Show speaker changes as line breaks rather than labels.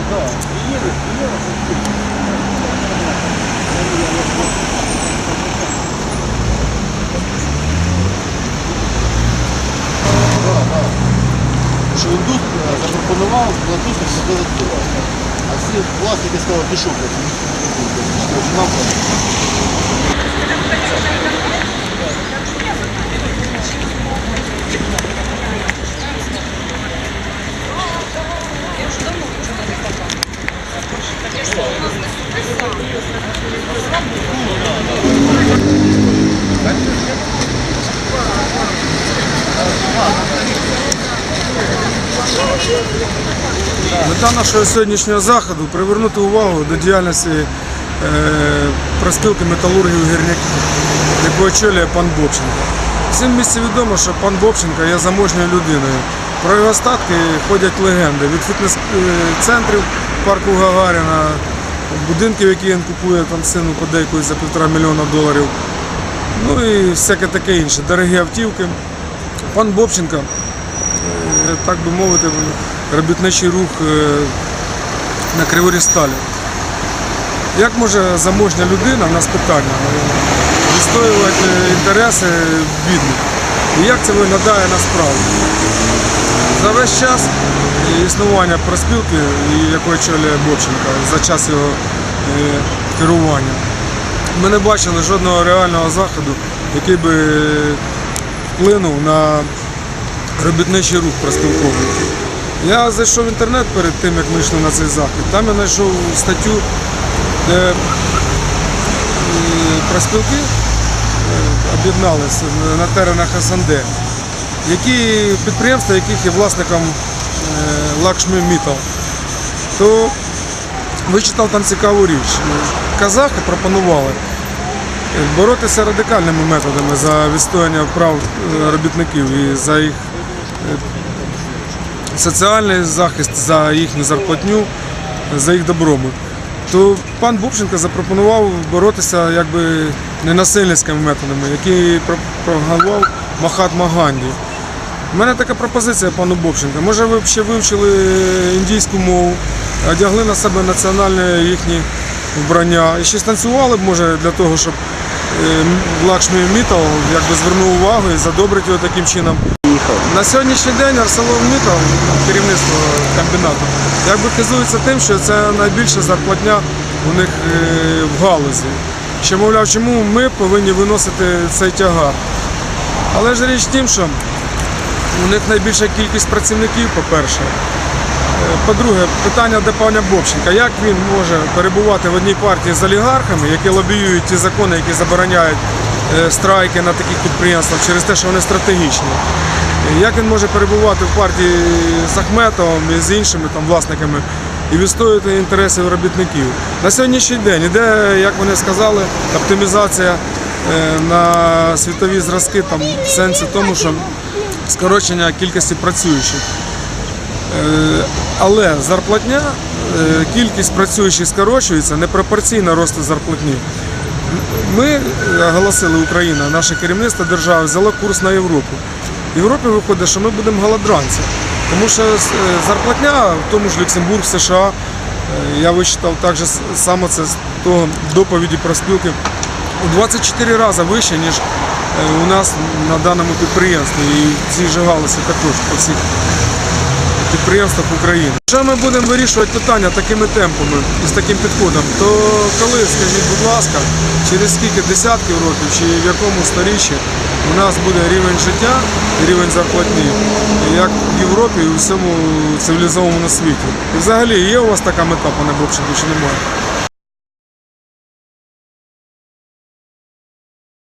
Що індус е, запропонував платити додатково. А всі власники сказали, блядь, нам
Мета нашого сьогоднішнього заходу привернути увагу до діяльності е, проспілки металургів гірняків, яку очолює пан Бобченко. Всім в місті відомо, що пан Бобченко є заможньою людиною. Про його статки ходять легенди від фітнес-центрів парку Гагаріна, будинків, які він купує там сину подейкою за півтора мільйона доларів. Ну і всяке таке інше, дорогі автівки. Пан Бобченко е, так би мовити, робітничий рух е, на Криворісталі. Як може заможня людина, в нас питання, е, відстоювати інтереси бідних? І як це виглядає насправді? За весь час існування проспілки, якої очолює Бобченка, за час його е, керування, ми не бачили жодного реального заходу, який би вплинув на робітничий рух проспілковий. Я зайшов в інтернет перед тим, як ми йшли на цей захід. Там я знайшов статтю, де е, проспілки е, об'єдналися на теренах СНД, які підприємства, яких є власником Лакшмі Мітал. То вичитав там цікаву річ. Казахи пропонували боротися радикальними методами за відстояння прав е, робітників і за їх е, соціальний захист, за їхню зарплатню, за їх добробут. То пан Бубченко запропонував боротися якби ненасильницькими методами, які про- пропагував Махатма Ганді. У мене така пропозиція пану Бобченко. Може ви б ще вивчили індійську мову, одягли на себе національне їхнє вбрання і ще станцювали б, може, для того, щоб е, Лакшмі Мітал якби звернув увагу і задобрити його таким чином. На сьогоднішній день ArcelorMittal, керівництво комбінату, якби хизується тим, що це найбільша зарплатня у них е, в галузі. Що, мовляв, чому ми повинні виносити цей тягар. Але ж річ в тім, що у них найбільша кількість працівників, по-перше. Е, По-друге, питання до пана Бобченка. Як він може перебувати в одній партії з олігархами, які лобіюють ті закони, які забороняють е, страйки на таких підприємствах через те, що вони стратегічні? Як він може перебувати в партії з Ахметовим і з іншими там власниками і відстоювати інтереси робітників? На сьогоднішній день іде, як вони сказали, оптимізація е, на світові зразки там в сенсі тому, що скорочення кількості працюючих. Е, Але зарплатня, е, кількість працюючих скорочується непропорційно росту зарплатні. Ми е, оголосили Україна, наше керівництво держави взяло курс на Європу. В Європі виходить, що ми будемо голодранці. Тому що зарплатня в тому ж Люксембург, США, я вичитав так же само це з того доповіді про спілки, у 24 рази вище, ніж у нас на даному підприємстві. І цій галузі також по всіх підприємствах України. Якщо ми будемо вирішувати питання такими темпами і з таким підходом, то коли, скажіть, будь ласка, через скільки десятків років чи в якому сторіччі у нас буде рівень життя рівень зарплатні, як в Європі і у всьому цивілізованому світі? І взагалі є у вас така мета, пане Бобченко, чи немає?